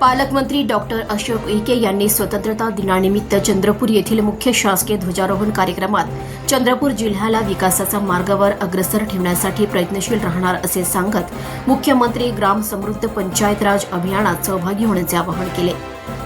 पालकमंत्री डॉक्टर अशोक उईके यांनी स्वतंत्रता दिनानिमित्त चंद्रपूर येथील मुख्य शासकीय ध्वजारोहण कार्यक्रमात चंद्रपूर जिल्ह्याला विकासाचा मार्गावर अग्रसर ठेवण्यासाठी प्रयत्नशील राहणार असे सांगत मुख्यमंत्री ग्राम समृद्ध पंचायत राज अभियानात सहभागी होण्याचे आवाहन केले.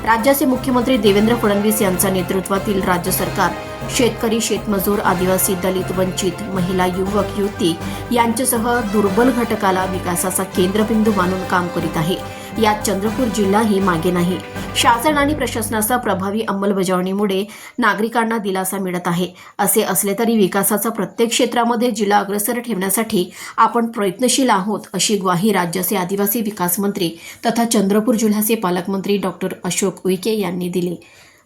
राज्याचे मुख्यमंत्री देवेंद्र फडणवीस यांच्या नेतृत्वातील राज्य सरकार शेतकरी शेतमजूर आदिवासी दलित वंचित महिला युवक युवती यांच्यासह दुर्बल घटकाला विकासाचा केंद्रबिंदू मानून काम करीत आहे. यात चंद्रपूर जिल्हाही मागे नाही. शासन आणि प्रशासनाचा प्रभावी अंमलबजावणीमुळे नागरिकांना दिलासा मिळत आहे. असे असले तरी विकासाचा प्रत्येक क्षेत्रामध्ये जिल्हा अग्रसर ठेवण्यासाठी आपण प्रयत्नशील आहोत अशी ग्वाही राज्याचे आदिवासी विकास मंत्री तथा चंद्रपूर जिल्ह्याचे पालकमंत्री डॉक्टर अशोक उईके यांनी दिले.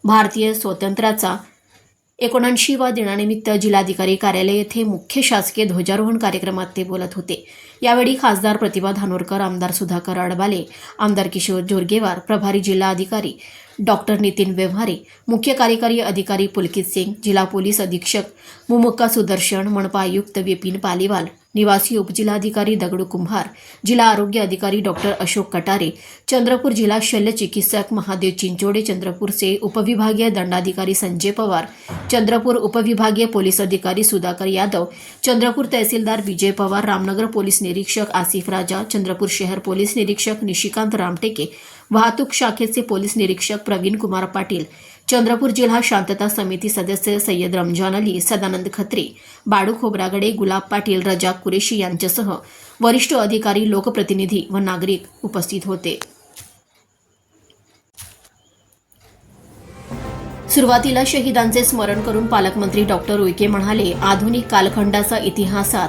भारतीय स्वातंत्र्याचा एकोणऐंशी वा दिनानिमित्त जिल्हाधिकारी कार्यालय येथे मुख्य शासकीय ध्वजारोहण कार्यक्रमात ते बोलत होते. यावेळी खासदार प्रतिभा धानोरकर आमदार सुधाकर अडबाले आमदार किशोर जोरगेवार प्रभारी जिल्हा अधिकारी डॉक्टर नितीन व्यवहारे मुख्य कार्यकारी अधिकारी पुलकित सिंग जिल्हा पोलीस अधीक्षक मुमुक्का सुदर्शन मनपा आयुक्त विपिन पालीवाल निवासी उपजिल्हाधिकारी दगडू कुंभार जिल्हा आरोग्य अधिकारी डॉक्टर अशोक कटारे चंद्रपूर जिल्हा शल्य चिकित्सक महादेव चिंचोडे चंद्रपूरचे उपविभागीय दंडाधिकारी संजय पवार चंद्रपूर उपविभागीय पोलीस अधिकारी सुधाकर यादव चंद्रपूर तहसीलदार विजय पवार रामनगर पोलीस निरीक्षक आसिफ राजा चंद्रपूर शहर पोलीस निरीक्षक निशिकांत रामटेके वाहतूक शाखेचे पोलीस निरीक्षक प्रवीण कुमार पाटील चंद्रपूर जिल्हा शांतता समिती सदस्य सय्यद रमजान अली सदानंद खत्री बाडू खोबरागडे गुलाब पाटील रजाक कुरेशी यांच्यासह वरिष्ठ अधिकारी लोकप्रतिनिधी व नागरिक उपस्थित होते. सुरुवातीला शहीदांचे स्मरण करून पालकमंत्री डॉक्टर उईके म्हणाले आधुनिक कालखंडाचा इतिहासात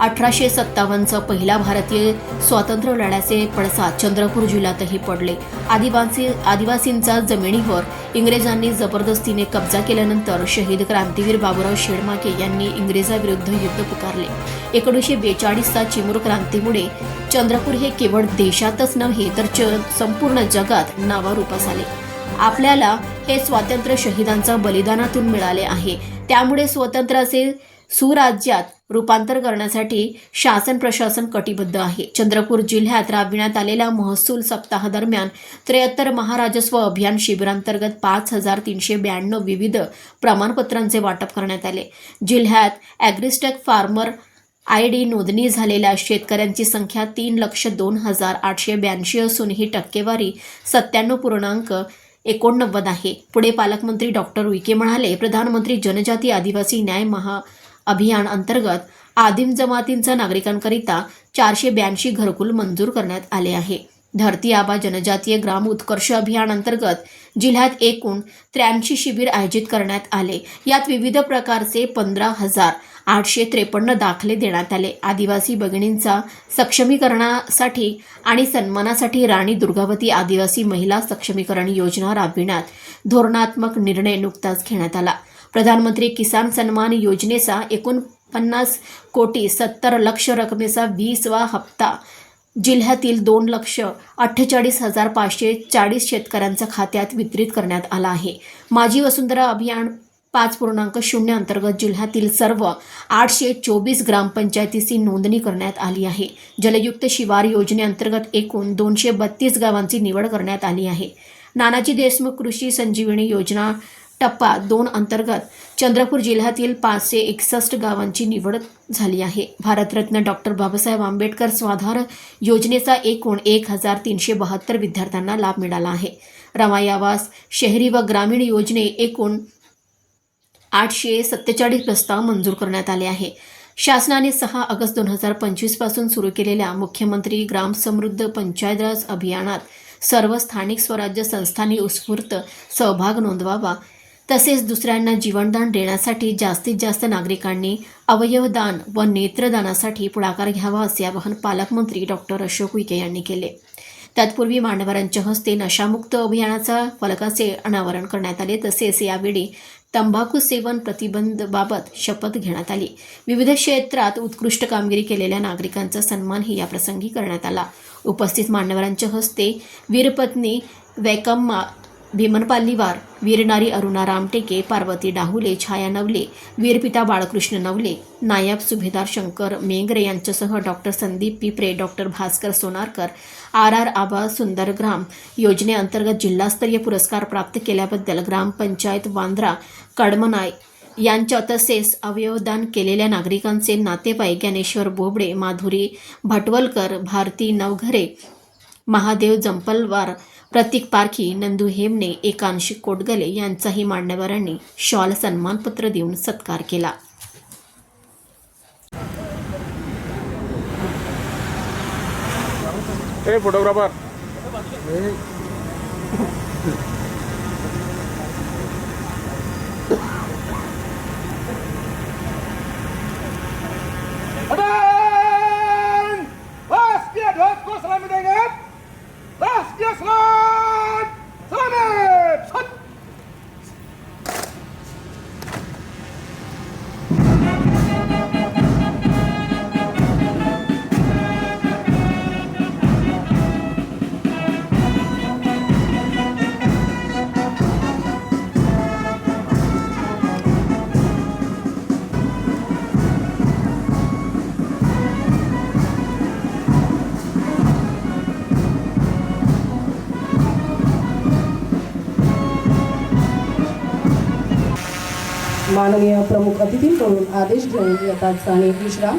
अठराशे सत्तावन्नचा पहिला भारतीय स्वातंत्र्य लढ्याचे पडसाद चंद्रपूर जिल्ह्यातही पडले. आदिवासी आदिवासींचा जमिनीवर इंग्रजांनी जबरदस्तीने कब्जा केल्यानंतर शहीद क्रांतीवीर बाबूराव शेडमाके यांनी इंग्रजाविरुद्ध युद्ध पुकारले. एकोणीसशे बेचाळीसचा चिमूर क्रांतीमुळे चंद्रपूर हे केवळ देशातच नव्हे तर च संपूर्ण जगात नावारूपास आले आपल्याला हे स्वातंत्र्य शहीदांच्या बलिदानातून मिळाले आहे. त्यामुळे स्वतंत्राचे सुराज्यात रूपांतर करण्यासाठी शासन प्रशासन कटिबद्ध आहे. चंद्रपूर जिल्ह्यात राबविण्यात आलेल्या महसूल सप्ताहादरम्यान त्र्याहत्तर महाराजस्व अभियान शिबिरांतर्गत पाच हजार तीनशे ब्याण्णव विविध प्रमाणपत्रांचे वाटप करण्यात आले. जिल्ह्यात ॲग्रिस्टेक फार्मर आय डी नोंदणी झालेल्या शेतकऱ्यांची संख्या तीन लक्ष दोन हजार आठशे ब्याऐंशी असून ही टक्केवारी सत्त्याण्णव पूर्णांक एकोणनव्वद आहे. पुढे पालकमंत्री डॉक्टर उईके म्हणाले प्रधानमंत्री जनजाती आदिवासी न्याय महा अभियान अंतर्गत आदिम जमातींचा नागरिकांकरिता चारशे ब्याऐंशी घरकुल मंजूर करण्यात आले आहे. धरती आबा जनजातीय ग्राम उत्कर्ष अभियान अंतर्गत जिल्ह्यात एकूण त्र्याऐंशी शिबिर आयोजित करण्यात आले. यात विविध प्रकारचे पंधरा हजार आठशे त्रेपन्न दाखले देण्यात आले. आदिवासी भगिनींचा सक्षमीकरणासाठी आणि सन्मानासाठी राणी दुर्गावती आदिवासी महिला सक्षमीकरण योजना राबविण्यात धोरणात्मक निर्णय नुकताच घेण्यात आला. प्रधानमंत्री किसान सन्मान योजनेचा एकूण पन्नास कोटी सत्तर लक्ष रकमेचा वीसवा हप्ता. जिल्ह्यातील दोन लक्ष अठ्ठेचाळीस हजार पाचशे चाळीस शेतकऱ्यांच्या खात्यात वितरित करण्यात आला आहे. माझी वसुंधरा अभियान पाच पूर्णांक शून्य अंतर्गत जिल्ह्यातील सर्व आठशे चोवीस ग्रामपंचायतीची नोंदणी करण्यात आली आहे. जलयुक्त शिवार योजनेअंतर्गत एकूण दोनशे बत्तीस गावांची निवड करण्यात आली आहे. नानाजी देशमुख कृषी संजीवनी योजना टप्पा दोन अंतर्गत चंद्रपूर जिल्ह्यातील पाचशे एकसष्ट गावांची निवड झाली आहे. भारतरत्न डॉक्टर बाबासाहेब आंबेडकर स्वाधार योजनेचा एकूण एक हजार तीनशे बहात्तर विद्यार्थ्यांना लाभ मिळाला आहे. रमाई आवास शहरी व ग्रामीण योजने एकूण आठशे सत्तेचाळीस प्रस्ताव मंजूर करण्यात आले आहे. शासनाने सहा ऑगस्ट दोन हजार पंचवीसपासून सुरू केलेल्या मुख्यमंत्री ग्राम समृद्ध पंचायत अभियानात सर्व स्थानिक स्वराज्य संस्थांनी उत्स्फूर्त सहभाग नोंदवावा तसेच दुसऱ्यांना जीवनदान देण्यासाठी जास्तीत जास्त नागरिकांनी अवयवदान व नेत्रदानासाठी पुढाकार घ्यावा असे आवाहन पालकमंत्री डॉक्टर अशोक उईके यांनी केले. तत्पूर्वी मान्यवरांच्या हस्ते नशामुक्त अभियानाचा फलकाचे अनावरण करण्यात आले. तसेच यावेळी तंबाखू सेवन प्रतिबंधबाबत शपथ घेण्यात आली. विविध क्षेत्रात उत्कृष्ट कामगिरी केलेल्या नागरिकांचा सन्मानही याप्रसंगी करण्यात आला. उपस्थित मान्यवरांच्या हस्ते वीरपत्नी वैकम्मा भीमन पाल्लीवार वीरनारी अरुणा रामटेके पार्वती डाहुले छाया नवले वीरपिता बाळकृष्ण नवले नायब सुभेदार शंकर मेंगरे यांच्यासह doctor Sandeep Pipare doctor Bhaskar Sonarkar R. R. Aaba Sundargram योजनेअंतर्गत जिल्हास्तरीय पुरस्कार प्राप्त केल्याबद्दल ग्रामपंचायत वांद्रा कडमनाय यांच्या तसेच अवयवदान केलेल्या नागरिकांचे नातेवाईक ज्ञानेश्वर बोबडे माधुरी भटवलकर भारती नवघरे महादेव जंपलवार प्रतीक पारखी नंदू हेमने एकांशी कोटगले यांचाही मान्यवरांनी शॉल सन्मानपत्र देऊन सत्कार केला. A photographer. माननीय प्रमुख अतिथींकडून आदेश घेऊन येतात सानिक विश्राम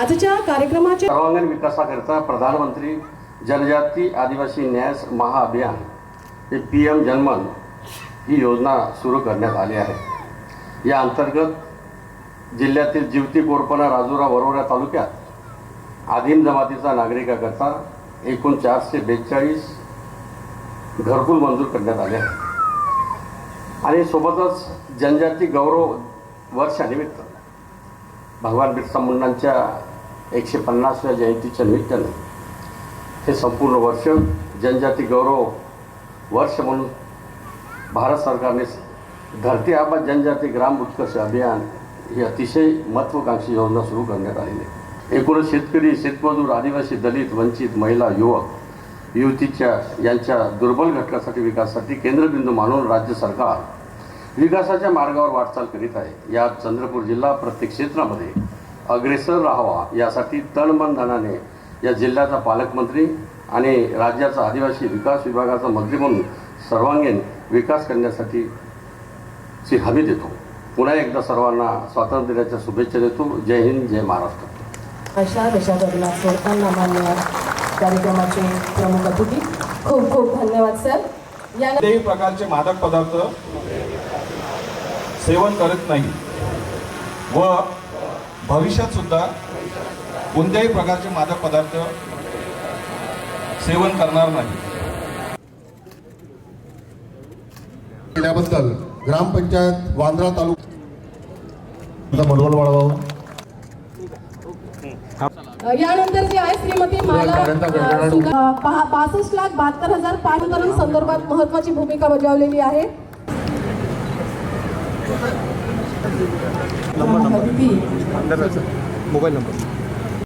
आजच्या कार्यक्रमाचे सर्वांगीण विकासाकरिता प्रधानमंत्री जनजाती आदिवासी न्याय महाअभियान हे पी एम जनमन ही योजना सुरू करण्यात आली आहे. या अंतर्गत जिल्ह्यातील जिवती कोरपणा राजुरा वरोरा तालुक्यात आदिम जमातीचा नागरिकाकरता एकूण चारशे बेचाळीस घरकुल मंजूर करण्यात आले आहे. आणि सोबतच जनजाती गौरव वर्षानिमित्त भगवान बिरसा मुंडांच्या एकशे पन्नासव्या जयंतीच्या निमित्तानं हे संपूर्ण वर्ष जनजाती गौरव वर्ष म्हणून भारत सरकारने धरती आबा जनजाती ग्राम उत्कर्ष अभियान ही अतिशय महत्त्वाकांक्षी योजना सुरू करण्यात आलेली आहे. एकूणच शेतकरी शेतमजूर आदिवासी दलित वंचित महिला युवक युतीच्या यांच्या दुर्बल घटकासाठी विकासासाठी केंद्रबिंदू मानून राज्य सरकार विकासाच्या मार्गावर वाटचाल करीत आहे. यात चंद्रपूर जिल्हा प्रत्येक क्षेत्रामध्ये अग्रेसर राहावा यासाठी तन धनाने या जिल्ह्याचा पालकमंत्री आणि राज्याचा आदिवासी विकास विभागाचा मंत्री म्हणून सर्वांगीण विकास करण्यासाठी ची हमी देतो. पुन्हा एकदा सर्वांना स्वातंत्र्य दिनाच्या शुभेच्छा देतो. जय हिंद जय महाराष्ट्र. अशा दशाधरणात मान्य कार्यक्रमाचे प्रमुख अतिथी. खूप खूप धन्यवाद सर. या कोणत्याही प्रकारचे मादक पदार्थ सेवन करत नाही. व भविष्यात सुद्धा कोणत्याही प्रकारचे मादक पदार्थ सेवन करणार नाही. केल्याबद्दल ग्रामपंचायत वांद्रा तालुका मनोबल वाढवावं यानंतर जे आहे श्रीमती माला पासष्ट लाख बहात्तर हजार पाणीकरण संदर्भात महत्वाची भूमिका बजावलेली आहे. Mobile number.